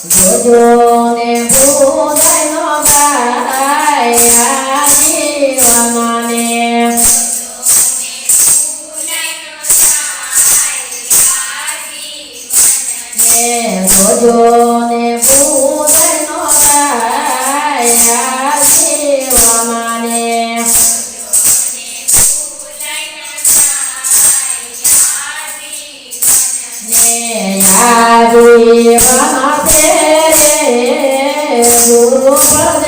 ભગવાને ભૂલાયનો બાયા રમાને ભોજોને ભૂલાયનો બાયા શિવમાને ને યારી तेरे गुरु पद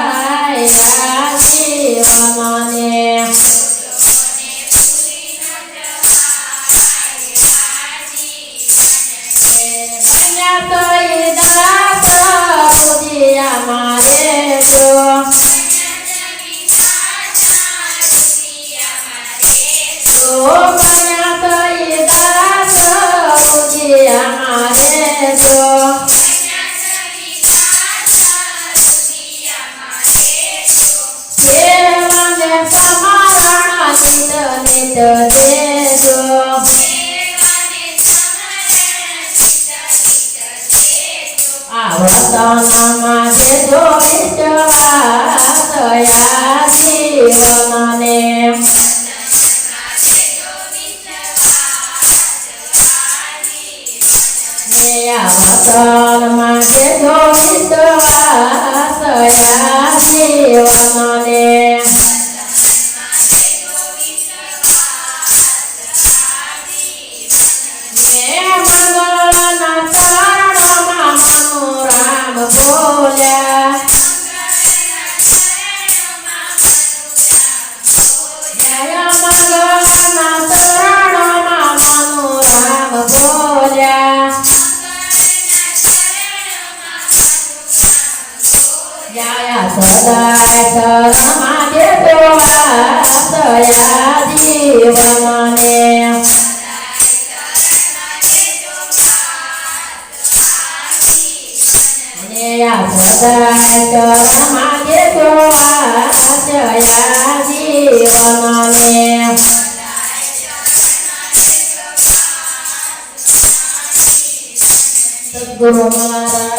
નિત દેજો આવતનમાં દેજો વિશ્વાસયા જીવનને. આવતનમાં દેજો વિશ્વાસયા જીવન સદાય શરમા દેતો વાસયા જીવનને સદાય શરમા દેતો વાસયા જીવનને ગુરુ મારા